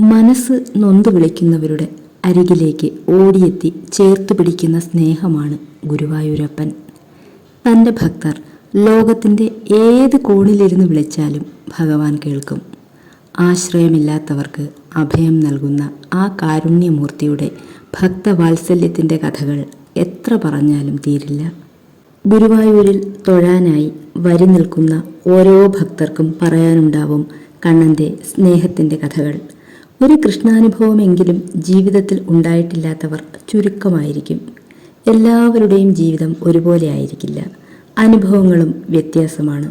മനസ്സ് നൊന്തു വിളിക്കുന്നവരുടെ അരികിലേക്ക് ഓടിയെത്തി ചേർത്തു പിടിക്കുന്ന സ്നേഹമാണ് ഗുരുവായൂരപ്പൻ. തന്റെ ഭക്തർ ലോകത്തിന്റെ ഏത് കോണിലിരുന്ന് വിളിച്ചാലും ഭഗവാൻ കേൾക്കും. ആശ്രയമില്ലാത്തവർക്ക് അഭയം നൽകുന്ന ആ കാരുണ്യമൂർത്തിയുടെ ഭക്തവാത്സല്യത്തിന്റെ കഥകൾ എത്ര പറഞ്ഞാലും തീരില്ല. ഗുരുവായൂരിൽ തൊഴാനായി വരി നിൽക്കുന്ന ഓരോ ഭക്തർക്കും പറയാനുണ്ടാവും കണ്ണന്റെ സ്നേഹത്തിന്റെ കഥകൾ. ഒരു കൃഷ്ണാനുഭവമെങ്കിലും ജീവിതത്തിൽ ഉണ്ടായിട്ടില്ലാത്തവർ ചുരുക്കമായിരിക്കും. എല്ലാവരുടെയും ജീവിതം ഒരുപോലെ ആയിരിക്കില്ല. അനുഭവങ്ങളും വ്യത്യാസമാണ്.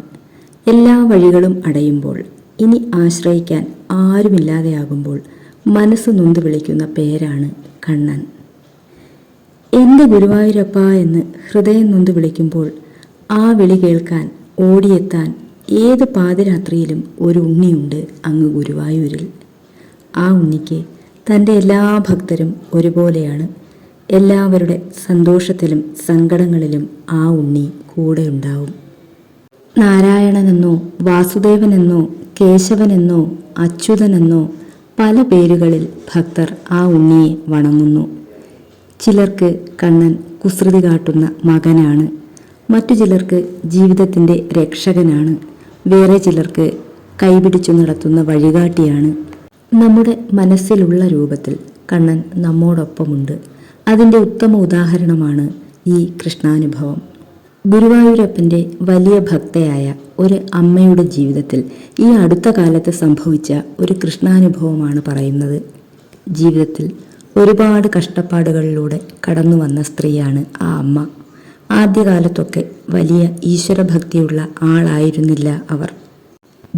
എല്ലാ വഴികളും അടയുമ്പോൾ ഇനി ആശ്രയിക്കാൻ ആരുമില്ലാതെയാകുമ്പോൾ മനസ്സ് നൊന്ത് വിളിക്കുന്ന പേരാണ് കണ്ണൻ. എന്റെ ഗുരുവായൂരപ്പ എന്ന് ഹൃദയം നൊന്ത് വിളിക്കുമ്പോൾ ആ വിളി കേൾക്കാൻ ഓടിയെത്താൻ ഏത് പാതിരാത്രിയിലും ഒരു ഉണ്ണിയുണ്ട് അങ്ങ് ഗുരുവായൂരിൽ. ആ ഉണ്ണിക്ക് തന്റെ എല്ലാ ഭക്തരും ഒരുപോലെയാണ്. എല്ലാവരുടെ സന്തോഷത്തിലും സങ്കടങ്ങളിലും ആ ഉണ്ണി കൂടെ ഉണ്ടാവും. നാരായണനെന്നോ വാസുദേവനെന്നോ കേശവനെന്നോ അച്യുതനെന്നോ പല പേരുകളിൽ ഭക്തർ ആ ഉണ്ണിയെ വണങ്ങുന്നു. ചിലർക്ക് കണ്ണൻ കുസൃതി കാട്ടുന്ന മകനാണ്. മറ്റു ചിലർക്ക് ജീവിതത്തിന്റെ രക്ഷകനാണ്. വേറെ ചിലർക്ക് കൈപിടിച്ചു നടത്തുന്ന വഴികാട്ടിയാണ്. നമ്മുടെ മനസ്സിലുള്ള രൂപത്തിൽ കണ്ണൻ നമ്മോടൊപ്പമുണ്ട്. അതിന്റെ ഉത്തമ ഉദാഹരണമാണ് ഈ കൃഷ്ണാനുഭവം. ഗുരുവായൂരപ്പന്റെ വലിയ ഭക്തയായ ഒരു അമ്മയുടെ ജീവിതത്തിൽ ഈ അടുത്ത കാലത്ത് സംഭവിച്ച ഒരു കൃഷ്ണാനുഭവമാണ് പറയുന്നത്. ജീവിതത്തിൽ ഒരുപാട് കഷ്ടപ്പാടുകളിലൂടെ കടന്നു വന്ന സ്ത്രീയാണ് ആ അമ്മ. ആദ്യകാലത്തൊക്കെ വലിയ ഈശ്വരഭക്തിയുള്ള ആളായിരുന്നില്ല അവർ.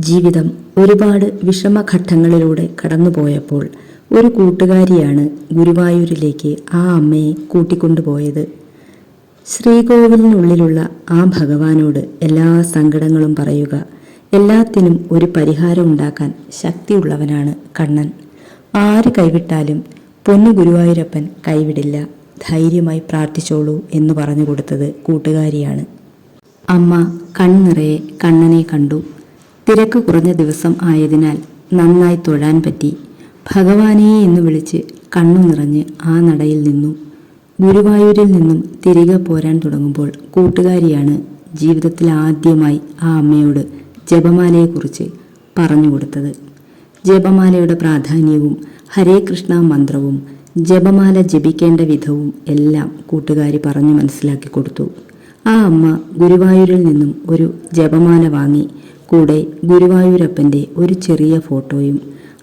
ജീവിതം ഒരുപാട് വിഷമഘട്ടങ്ങളിലൂടെ കടന്നുപോയപ്പോൾ ഒരു കൂട്ടുകാരിയാണ് ഗുരുവായൂരിലേക്ക് ആ അമ്മയെ കൂട്ടിക്കൊണ്ടുപോയത്. ശ്രീകോവിലിനുള്ളിലുള്ള ആ ഭഗവാനോട് എല്ലാ സങ്കടങ്ങളും പറയുക എല്ലാത്തിനും ഒരു പരിഹാരം ഉണ്ടാക്കാൻ ശക്തിയുള്ളവനാണ് കണ്ണൻ. ആര് കൈവിട്ടാലും പൊന്നു ഗുരുവായൂരപ്പൻ കൈവിടില്ല. ധൈര്യമായി പ്രാർത്ഥിച്ചോളൂ എന്ന് പറഞ്ഞു കൊടുത്തത് കൂട്ടുകാരിയാണ്. അമ്മ കൺനിറയെ കണ്ണനെ കണ്ടു. തിരക്ക് കുറഞ്ഞ ദിവസം ആയതിനാൽ നന്നായി തൊഴാൻ പറ്റി. ഭഗവാനേ എന്ന് വിളിച്ച് കണ്ണു നിറഞ്ഞ് ആ നടയിൽ നിന്നു. ഗുരുവായൂരിൽ നിന്നും തിരികെ പോരാൻ തുടങ്ങുമ്പോൾ കൂട്ടുകാരിയാണ് ജീവിതത്തിൽ ആദ്യമായി ആ അമ്മയോട് ജപമാലയെക്കുറിച്ച് പറഞ്ഞു കൊടുത്തത്. ജപമാലയുടെ പ്രാധാന്യവും ഹരേ കൃഷ്ണ മന്ത്രവും ജപമാല ജപിക്കേണ്ട വിധവും എല്ലാം കൂട്ടുകാരി പറഞ്ഞു മനസ്സിലാക്കി കൊടുത്തു. ആ അമ്മ ഗുരുവായൂരിൽ നിന്നും ഒരു ജപമാല വാങ്ങി കൂടെ ഗുരുവായൂരപ്പന്റെ ഒരു ചെറിയ ഫോട്ടോയും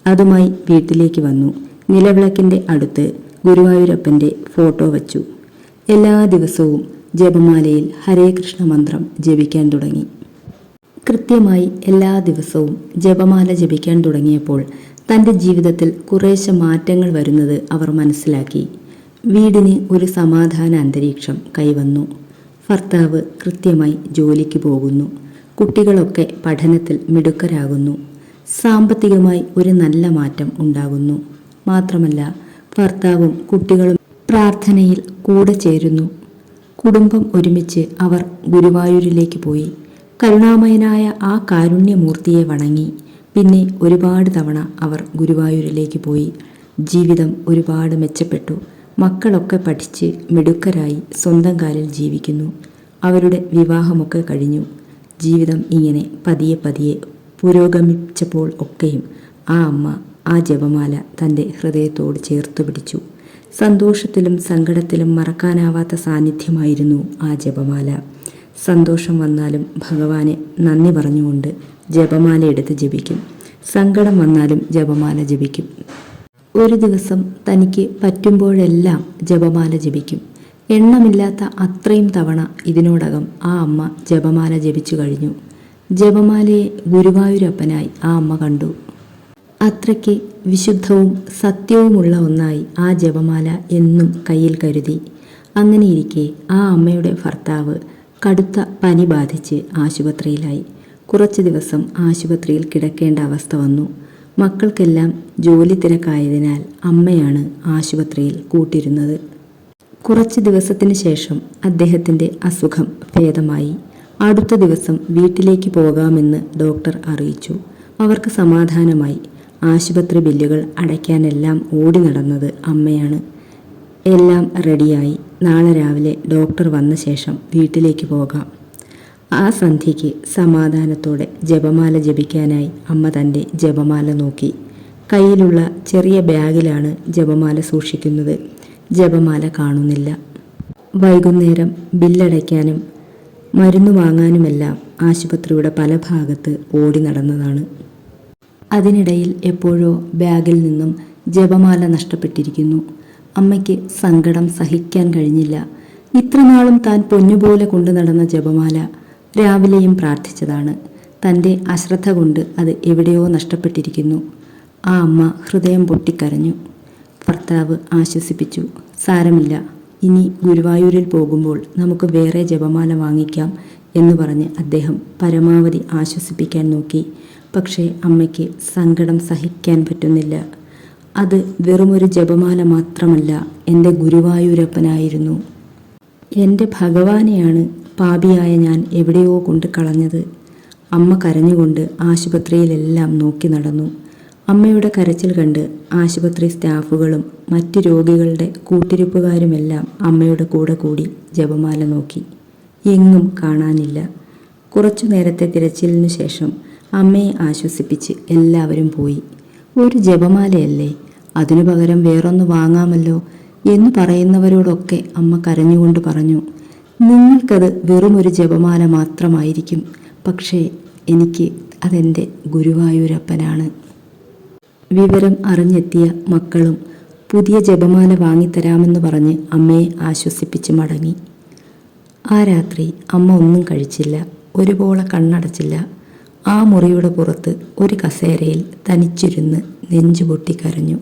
അതുമായി വീട്ടിലേക്ക് വന്നു. നിലവിളക്കിന്റെ അടുത്ത് ഗുരുവായൂരപ്പന്റെ ഫോട്ടോ വച്ചു. എല്ലാ ദിവസവും ജപമാലയിൽ ഹരേ കൃഷ്ണ മന്ത്രം ജപിക്കാൻ തുടങ്ങി. കൃത്യമായി എല്ലാ ദിവസവും ജപമാല ജപിക്കാൻ തുടങ്ങിയപ്പോൾ തന്റെ ജീവിതത്തിൽ കുറേശ്ശെ മാറ്റങ്ങൾ വരുന്നത് അവർ മനസ്സിലാക്കി. വീടിന് ഒരു സമാധാന അന്തരീക്ഷം കൈവന്നു. ഭർത്താവ് കൃത്യമായി ജോലിക്ക് പോകുന്നു. കുട്ടികളൊക്കെ പഠനത്തിൽ മിടുക്കരാകുന്നു. സാമ്പത്തികമായി ഒരു നല്ല മാറ്റം ഉണ്ടാകുന്നു. മാത്രമല്ല ഭർത്താവും കുട്ടികളും പ്രാർത്ഥനയിൽ കൂടെ ചേരുന്നു. കുടുംബം ഒരുമിച്ച് അവർ ഗുരുവായൂരിലേക്ക് പോയി. കരുണാമയനായ ആ കാരുണ്യമൂർത്തിയെ വണങ്ങി. പിന്നെ ഒരുപാട് തവണ അവർ ഗുരുവായൂരിലേക്ക് പോയി. ജീവിതം ഒരുപാട് മെച്ചപ്പെട്ടു. മക്കളൊക്കെ പഠിച്ച് മിടുക്കരായി സ്വന്തം കാലിൽ ജീവിക്കുന്നു. അവരുടെ വിവാഹമൊക്കെ കഴിഞ്ഞു. ജീവിതം ഇങ്ങനെ പതിയെ പതിയെ പുരോഗമിച്ചപ്പോൾ ഒക്കെയും ആ അമ്മ ആ ജപമാല തന്റെ ഹൃദയത്തോട് ചേർത്തു പിടിച്ചു. സന്തോഷത്തിലും സങ്കടത്തിലും മറക്കാനാവാത്ത സാന്നിധ്യമായിരുന്നു ആ ജപമാല. സന്തോഷം വന്നാലും ഭഗവാനെ നന്ദി പറഞ്ഞുകൊണ്ട് ജപമാല എടുത്ത് ജപിക്കും. സങ്കടം വന്നാലും ജപമാല ജപിക്കും. ഒരു ദിവസം തനിക്ക് പറ്റുമ്പോഴെല്ലാം ജപമാല ജപിക്കും. എണ്ണമില്ലാത്ത അത്രയും തവണ ഇതിനോടകം ആ അമ്മ ജപമാല ജപിച്ചു കഴിഞ്ഞു. ജപമാലയെ ഗുരുവായൂരപ്പനായി ആ അമ്മ കണ്ടു. അത്രയ്ക്ക് വിശുദ്ധവും സത്യവുമുള്ള ഒന്നായി ആ ജപമാല എന്നും കയ്യിൽ കരുതി. അങ്ങനെയിരിക്കെ ആ അമ്മയുടെ ഭർത്താവ് കടുത്ത പനി ബാധിച്ച് ആശുപത്രിയിലായി. കുറച്ച് ദിവസം ആശുപത്രിയിൽ കിടക്കേണ്ട അവസ്ഥ വന്നു. മക്കൾക്കെല്ലാം ജോലി തിരക്കായതിനാൽ അമ്മയാണ് ആശുപത്രിയിൽ കൂട്ടിരുന്നത്. കുറച്ച് ദിവസത്തിന് ശേഷം അദ്ദേഹത്തിന്റെ അസുഖം ഭേദമായി. അടുത്ത ദിവസം വീട്ടിലേക്ക് പോകാമെന്ന് ഡോക്ടർ അറിയിച്ചു. അവർക്ക് സമാധാനമായി. ആശുപത്രി ബില്ലുകൾ അടയ്ക്കാനെല്ലാം ഓടി നടന്നത് അമ്മയാണ്. എല്ലാം റെഡിയായി. നാളെ രാവിലെ ഡോക്ടർ വന്ന ശേഷം വീട്ടിലേക്ക് പോകാം. ആ സന്ധ്യയ്ക്ക് സമാധാനത്തോടെ ജപമാല ജപിക്കാനായി അമ്മ തന്റെ ജപമാല നോക്കി. കയ്യിലുള്ള ചെറിയ ബാഗിലാണ് ജപമാല സൂക്ഷിക്കുന്നത്. ജപമാല കാണുന്നില്ല. വൈകുന്നേരം ബില്ലടയ്ക്കാനും മരുന്ന് വാങ്ങാനുമെല്ലാം ആശുപത്രിയുടെ പല ഭാഗത്ത് ഓടി നടന്നതാണ്. അതിനിടയിൽ എപ്പോഴോ ബാഗിൽ നിന്നും ജപമാല നഷ്ടപ്പെട്ടിരിക്കുന്നു. അമ്മയ്ക്ക് സങ്കടം സഹിക്കാൻ കഴിഞ്ഞില്ല. ഇത്രനാളും താൻ പൊന്നുപോലെ കൊണ്ടു നടന്ന ജപമാല രാവിലെയും പ്രാർത്ഥിച്ചതാണ്. തന്റെ അശ്രദ്ധ കൊണ്ട് അത് എവിടെയോ നഷ്ടപ്പെട്ടിരിക്കുന്നു. ആ അമ്മ ഹൃദയം പൊട്ടിക്കരഞ്ഞു. ഭർത്താവ് ആശ്വസിപ്പിച്ചു. സാരമില്ല. ഇനി ഗുരുവായൂരിൽ പോകുമ്പോൾ നമുക്ക് വേറെ ജപമാല വാങ്ങിക്കാം എന്ന് പറഞ്ഞ് അദ്ദേഹം പരമാവധി ആശ്വസിപ്പിക്കാൻ നോക്കി. പക്ഷേ അമ്മയ്ക്ക് സങ്കടം സഹിക്കാൻ പറ്റുന്നില്ല. അത് വെറുമൊരു ജപമാല മാത്രമല്ല എന്റെ ഗുരുവായൂരപ്പനായിരുന്നു. എന്റെ ഭഗവാനെയാണ് പാപിയായ ഞാൻ എവിടെയോ കൊണ്ട് കളഞ്ഞത്. അമ്മ കരഞ്ഞുകൊണ്ട് ആശുപത്രിയിലെല്ലാം നോക്കി നടന്നു. അമ്മയുടെ കരച്ചിൽ കണ്ട് ആശുപത്രി സ്റ്റാഫുകളും മറ്റ് രോഗികളുടെ കൂട്ടിരിപ്പുകാരുമെല്ലാം അമ്മയുടെ കൂടെ കൂടി ജപമാല നോക്കി. എങ്ങും കാണാനില്ല. കുറച്ചു നേരത്തെ തിരച്ചിലിനു ശേഷം അമ്മയെ ആശ്വസിപ്പിച്ച് എല്ലാവരും പോയി. ഒരു ജപമാലയല്ലേ? അതിനു പകരം വേറൊന്ന് വാങ്ങാമല്ലോ എന്ന് പറയുന്നവരോടൊക്കെ അമ്മ കരഞ്ഞുകൊണ്ട് പറഞ്ഞു നിങ്ങൾക്കത് വെറുമൊരു ജപമാല മാത്രമായിരിക്കും. പക്ഷേ എനിക്ക് അതെന്റെ ഗുരുവായൂരപ്പനാണ്. വിവരം അറിഞ്ഞെത്തിയ മക്കളും പുതിയ ജപമാല വാങ്ങിത്തരാമെന്ന് പറഞ്ഞ് അമ്മയെ ആശ്വസിപ്പിച്ച് മടങ്ങി. ആ രാത്രി അമ്മ ഒന്നും കഴിച്ചില്ല ഒരുപോലെ കണ്ണടച്ചില്ല. ആ മുറിയുടെ പുറത്ത് ഒരു കസേരയിൽ തനിച്ചിരുന്ന് നെഞ്ചുപൊട്ടി കരഞ്ഞു.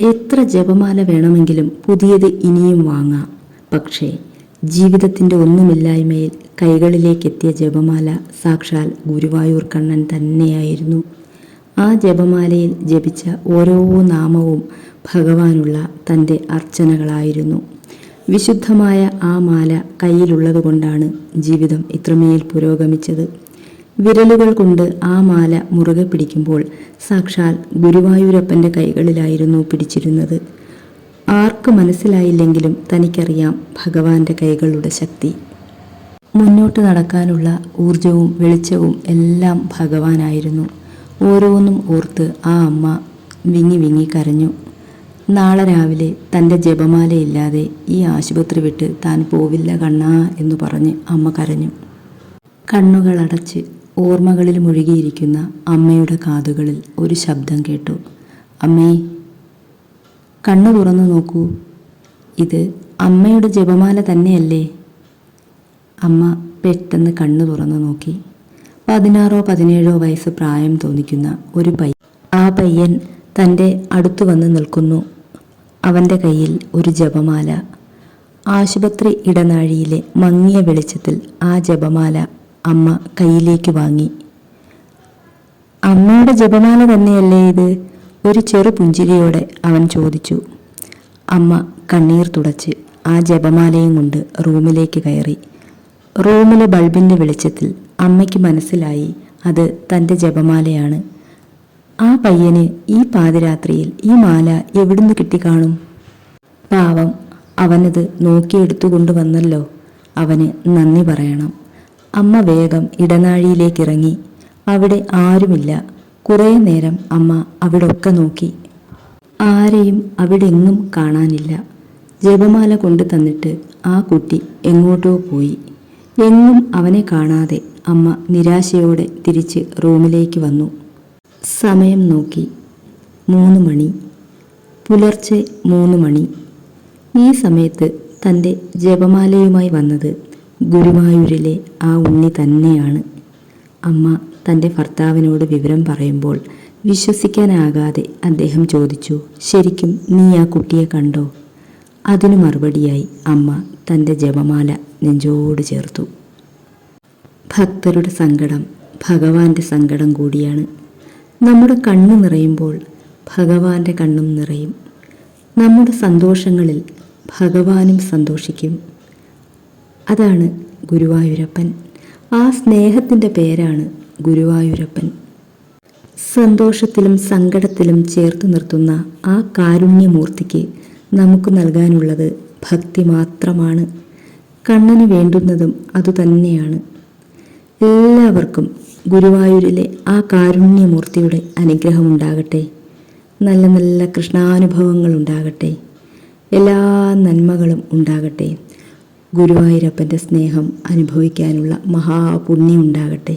എത്ര ജപമാല വേണമെങ്കിലും പുതിയത് ഇനിയും വാങ്ങാം. പക്ഷേ ജീവിതത്തിന്റെ ഒന്നുമില്ലായ്മയിൽ കൈകളിലേക്കെത്തിയ ജപമാല സാക്ഷാൽ ഗുരുവായൂർ കണ്ണൻ തന്നെയായിരുന്നു. ആ ജപമാലയിൽ ജപിച്ച ഓരോ നാമവും ഭഗവാനുള്ള തന്റെ അർച്ചനകളായിരുന്നു. വിശുദ്ധമായ ആ മാല കയ്യിലുള്ളതുകൊണ്ടാണ് ജീവിതം ഇത്രമേൽ പുരോഗമിച്ചത്. വിരലുകൾ കൊണ്ട് ആ മാല മുറുകെ പിടിക്കുമ്പോൾ സാക്ഷാൽ ഗുരുവായൂരപ്പന്റെ കൈകളിലായിരുന്നു പിടിച്ചിരുന്നത്. ആർക്ക് മനസ്സിലായില്ലെങ്കിലും തനിക്കറിയാം ഭഗവാന്റെ കൈകളുടെ ശക്തി. മുന്നോട്ട് നടക്കാനുള്ള ഊർജവും വെളിച്ചവും എല്ലാം ഭഗവാനായിരുന്നു. ഓരോന്നും ഓർത്ത് ആ അമ്മ വിങ്ങി വിങ്ങി കരഞ്ഞു. നാളെ രാവിലെ തന്റെ ജപമാലയില്ലാതെ ഈ ആശുപത്രി വിട്ട് താൻ പോവില്ല കണ്ണാ എന്ന് പറഞ്ഞ് അമ്മ കരഞ്ഞു. കണ്ണുകളടച്ച് ഓർമ്മകളിൽ മുഴുകിയിരിക്കുന്ന അമ്മയുടെ കാതുകളിൽ ഒരു ശബ്ദം കേട്ടു. അമ്മേ കണ്ണു തുറന്നു നോക്കൂ. ഇത് അമ്മയുടെ ജപമാല തന്നെയല്ലേ? അമ്മ പെട്ടെന്ന് കണ്ണു തുറന്നു നോക്കി. പതിനാറോ പതിനേഴോ വയസ്സ് പ്രായം തോന്നിക്കുന്ന ഒരു പയ്യൻ. ആ പയ്യൻ തന്റെ അടുത്തു വന്ന് നിൽക്കുന്നു. അവന്റെ കയ്യിൽ ഒരു ജപമാല. ആശുപത്രി ഇടനാഴിയിലെ മങ്ങിയ വെളിച്ചത്തിൽ ആ ജപമാല അമ്മ കയ്യിലേക്ക് വാങ്ങി. അമ്മയുടെ ജപമാല തന്നെയല്ലേ ഇത്? ഒരു ചെറു പുഞ്ചിരിയോടെ അവൻ ചോദിച്ചു. അമ്മ കണ്ണീർ തുടച്ച് ആ ജപമാലയും കൊണ്ട് റൂമിലേക്ക് കയറി. റൂമിലെ ബൾബിന്റെ വെളിച്ചത്തിൽ അമ്മയ്ക്ക് മനസ്സിലായി അത് തന്റെ ജപമാലയാണ്. ആ പയ്യന് ഈ പാതിരാത്രിയിൽ ഈ മാല എവിടുന്ന് കിട്ടിക്കാണും? പാവം അവനത് നോക്കിയെടുത്തു കൊണ്ടുവന്നല്ലോ അവന് നന്ദി പറയണം. അമ്മ വേഗം ഇടനാഴിയിലേക്ക് ഇറങ്ങി അവിടെ ആരുമില്ല. കുറേ നേരം അമ്മ അവിടെ ഒക്കെ നോക്കി. ആരെയും അവിടെ എങ്ങും കാണാനില്ല. ജപമാല കൊണ്ടു തന്നിട്ട് ആ കുട്ടി എങ്ങോട്ടോ പോയി. എങ്ങും അവനെ കാണാതെ അമ്മ നിരാശയോടെ തിരിച്ച് റൂമിലേക്ക് വന്നു. സമയം നോക്കി. മൂന്ന് മണി. പുലർച്ചെ മൂന്ന് മണി. ഈ സമയത്ത് തന്റെ ജപമാലയുമായി വന്നത് ഗുരുവായൂരിലെ ആ ഉണ്ണി തന്നെയാണ്. അമ്മ തന്റെ ഭർത്താവിനോട് വിവരം പറയുമ്പോൾ വിശ്വസിക്കാനാകാതെ അദ്ദേഹം ചോദിച്ചു ശരിക്കും നീ ആ കുട്ടിയെ കണ്ടോ? അതിനു മറുപടിയായി അമ്മ തന്റെ ജപമാല നെഞ്ചോട് ചേർത്തു. ഭക്തരുടെ സങ്കടം ഭഗവാന്റെ സങ്കടം കൂടിയാണ്. നമ്മുടെ കണ്ണു നിറയുമ്പോൾ ഭഗവാന്റെ കണ്ണും നിറയും. നമ്മുടെ സന്തോഷങ്ങളിൽ ഭഗവാനും സന്തോഷിക്കും. അതാണ് ഗുരുവായൂരപ്പൻ. ആ സ്നേഹത്തിന്റെ പേരാണ് ഗുരുവായൂരപ്പൻ. സന്തോഷത്തിലും സങ്കടത്തിലും ചേർത്ത് നിർത്തുന്ന ആ കാരുണ്യമൂർത്തിക്ക് നമുക്ക് നൽകാനുള്ളത് ഭക്തി മാത്രമാണ്. കണ്ണന് വേണ്ടുന്നതും അതുതന്നെയാണ്. എല്ലാവർക്കും ഗുരുവായൂരിലെ ആ കാരുണ്യമൂർത്തിയുടെ അനുഗ്രഹമുണ്ടാകട്ടെ. നല്ല നല്ല കൃഷ്ണാനുഭവങ്ങൾ ഉണ്ടാകട്ടെ എല്ലാ നന്മകളും ഉണ്ടാകട്ടെ. ഗുരുവായൂരപ്പന്റെ സ്നേഹം അനുഭവിക്കാനുള്ള മഹാപുണ്യം ഉണ്ടാകട്ടെ.